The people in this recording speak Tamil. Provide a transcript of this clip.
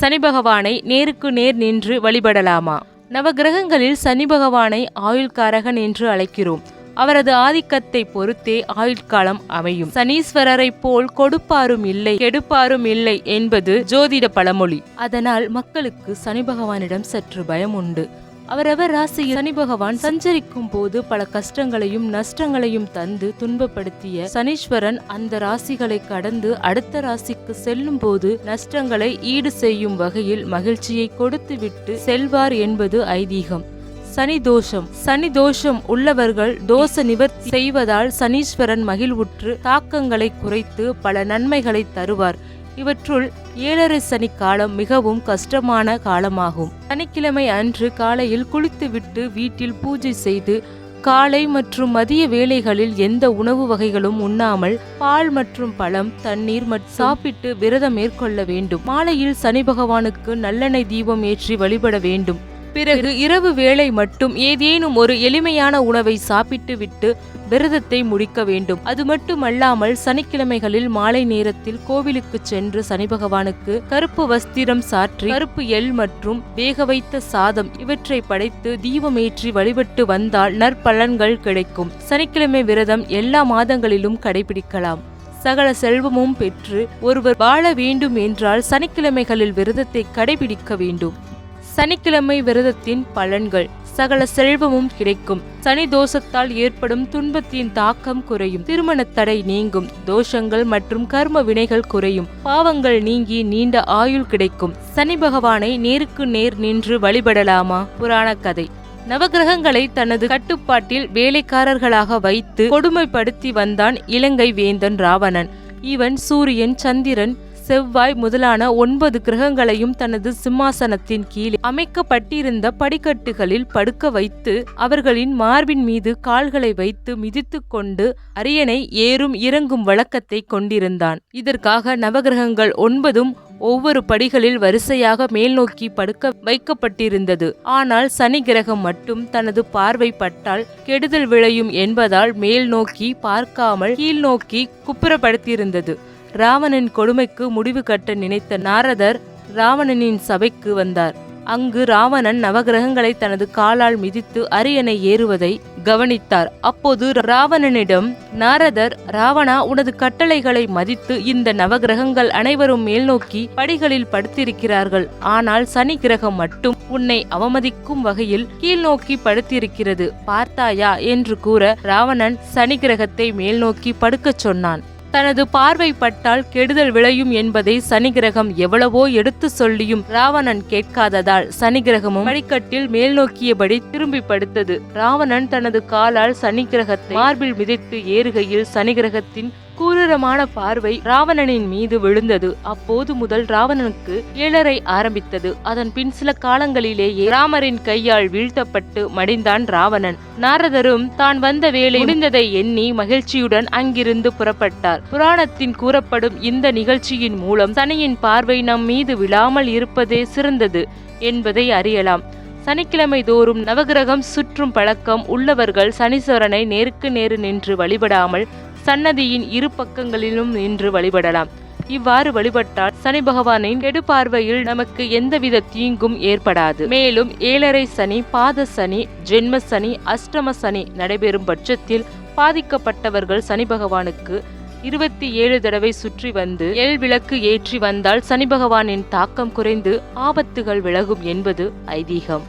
சனி பகவானை நேருக்கு நேர் நின்று வழிபடலாமா? நவகிரகங்களில் சனி பகவானை ஆயுள்காரகன் என்று அழைக்கிறோம். அவரது ஆதிக்கத்தை பொறுத்தே ஆயுட்காலம் அமையும். சனீஸ்வரரை போல் கொடுப்பாரும் இல்லை கெடுப்பாரும் இல்லை என்பது ஜோதிட பழமொழி. அதனால் மக்களுக்கு சனி பகவானிடம் சற்று பயம் உண்டு. அவரவர் ராசியில் சனி பகவான் சஞ்சரிக்கும் போது பல கஷ்டங்களையும் நஷ்டங்களையும் தந்து துன்பப்படுத்திய சனீஸ்வரன் அந்த ராசிகளை கடந்து அடுத்த ராசிக்கு செல்லும் போது நஷ்டங்களை ஈடு செய்யும் வகையில் மகிழ்ச்சியை கொடுத்துவிட்டு செல்வார் என்பது ஐதீகம். சனி தோஷம். சனி தோஷம் உள்ளவர்கள் தோஷ நிவர்த்தி செய்வதால் சனீஸ்வரன் மகிழ்வுற்று தாக்கங்களை குறைத்து பல நன்மைகளை தருவார். இவற்றுள் ஏழரை சனி காலம் மிகவும் கஷ்டமான காலமாகும். சனிக்கிழமை அன்று காலையில் குளித்துவிட்டு வீட்டில் பூஜை செய்து காலை மற்றும் மதிய வேளைகளில் எந்த உணவு வகைகளும் உண்ணாமல் பால் மற்றும் பழம் தண்ணீர் மற்றும் சாப்பிட்டு விரதம் மேற்கொள்ள வேண்டும். மாலையில் சனி பகவானுக்கு நல்லெண்ணெய் தீபம் ஏற்றி வழிபட வேண்டும். பிறகு இரவு வேளை மட்டும் ஏதேனும் ஒரு எளிமையான உணவை சாப்பிட்டு விட்டு விரதத்தை முடிக்க வேண்டும். அது மட்டுமல்லாமல் சனிக்கிழமைகளில் மாலை நேரத்தில் கோவிலுக்கு சென்று சனி பகவானுக்கு கருப்பு வஸ்திரம் சாற்றி கருப்பு எள் மற்றும் வேக வைத்த சாதம் இவற்றை படைத்து தீபமேற்றி வழிபட்டு வந்தால் நற்பலன்கள் கிடைக்கும். சனிக்கிழமை விரதம் எல்லா மாதங்களிலும் கடைபிடிக்கலாம். சகல செல்வமும் பெற்று ஒருவர் வாழ வேண்டும் என்றால் சனிக்கிழமைகளில் விரதத்தை கடைபிடிக்க வேண்டும். சனிக்கிழமை விரதத்தின் பலன்கள். சகல செல்வமும் கிடைக்கும். சனி தோஷத்தால் ஏற்படும் துன்பத்தின் தாக்கம் குறையும். திருமண தடை நீங்கும். தோஷங்கள் மற்றும் கர்ம வினைகள் குறையும். பாவங்கள் நீங்கி நீண்ட ஆயுள் கிடைக்கும். சனி பகவானை நேருக்கு நேர் நின்று வழிபடலாமா? புராண கதை. நவகிரகங்களை தனது கட்டுப்பாட்டில் வேலைக்காரர்களாக வைத்து கொடுமைப்படுத்தி வந்தான் இலங்கை வேந்தன் ராவணன். இவன் சூரியன் சந்திரன் செவ்வாய் முதலான ஒன்பது கிரகங்களையும் தனது சிம்மாசனத்தின் கீழே அமைக்கப்பட்டிருந்த படிக்கட்டுகளில் படுக்க வைத்து அவர்களின் மார்பின் மீது கால்களை வைத்து மிதித்து கொண்டு அரியணை ஏறும் இறங்கும் வழக்கத்தை கொண்டிருந்தான். இதற்காக நவகிரகங்கள் ஒன்பதும் ஒவ்வொரு படிகளில் வரிசையாக மேல்நோக்கி படுக்க வைக்கப்பட்டிருந்தது. ஆனால் சனி கிரகம் மட்டும் தனது பார்வை பட்டால் கெடுதல் விளையும் என்பதால் மேல் நோக்கி பார்க்காமல் கீழ் நோக்கி குப்புறப்படுத்தியிருந்தது. ராவணன் கொடுமைக்கு முடிவு கட்ட நினைத்த நாரதர் ராவணனின் சபைக்கு வந்தார். அங்கு ராவணன் நவகிரகங்களை தனது காலால் மிதித்து அரியணை ஏறுவதை கவனித்தார். அப்போது ராவணனிடம் நாரதர் ராவணா உனது கட்டளைகளை மதித்து இந்த நவகிரகங்கள் அனைவரும் மேல்நோக்கி படிகளில் படுத்திருக்கிறார்கள். ஆனால் சனி கிரகம் மட்டும் உன்னை அவமதிக்கும் வகையில் கீழ்நோக்கி படுத்திருக்கிறது. பார்த்தாயா? என்று கூற ராவணன் சனி கிரகத்தை மேல்நோக்கி படுக்கச் சொன்னான். தனது பார்வை பட்டால் கெடுதல் விளையும் என்பதை சனிகிரகம் எவ்வளவோ எடுத்து சொல்லியும் ராவணன் கேட்காததால் சனிகிரகமும் படிக்கட்டில் மேல் நோக்கியபடி திரும்பி படுத்தது. ராவணன் தனது காலால் சனிகிரகத்தை மார்பில் மிதித்து ஏறுகையில் சனிகிரகத்தின் கூரமான பார்வை ராவணனின் மீது விழுந்தது. அப்போது முதல் ராவணனுக்கு ஏழரை ஆரம்பித்தது. அதன் பின் சில காலங்களிலேயே ராமரின் கையால் வீழ்த்தப்பட்டு மடிந்தான் ராவணன். நாரதரும் தான் வந்த வேலை முடிந்ததை எண்ணி மகிழ்ச்சியுடன் அங்கிருந்து புறப்பட்டார். புராணத்தின் கூறப்படும் இந்த நிகழ்ச்சியின் மூலம் சனியின் பார்வை நம் மீது விழாமல் இருப்பதே சிறந்தது என்பதை அறியலாம். சனிக்கிழமை தோறும் நவகிரகம் சுற்றும் பழக்கம் உள்ளவர்கள் சனீஸ்வரனை நேருக்கு நேரு நின்று வழிபடாமல் சன்னதியின் இரு பக்கங்களிலும் நின்று வழிபடலாம். இவ்வாறு வழிபட்டால் சனி பகவானின் கெடு பார்வையில் நமக்கு எந்தவித தீங்கும் ஏற்படாது. மேலும் ஏழரை சனி பாத சனி ஜென்ம சனி அஷ்டம சனி நடைபெறும் பட்சத்தில் பாதிக்கப்பட்டவர்கள் சனி பகவானுக்கு இருபத்தி ஏழு தடவை சுற்றி வந்து எல் விளக்கு ஏற்றி வந்தால் சனி பகவானின் தாக்கம் குறைந்து ஆபத்துகள் விலகும் என்பது ஐதீகம்.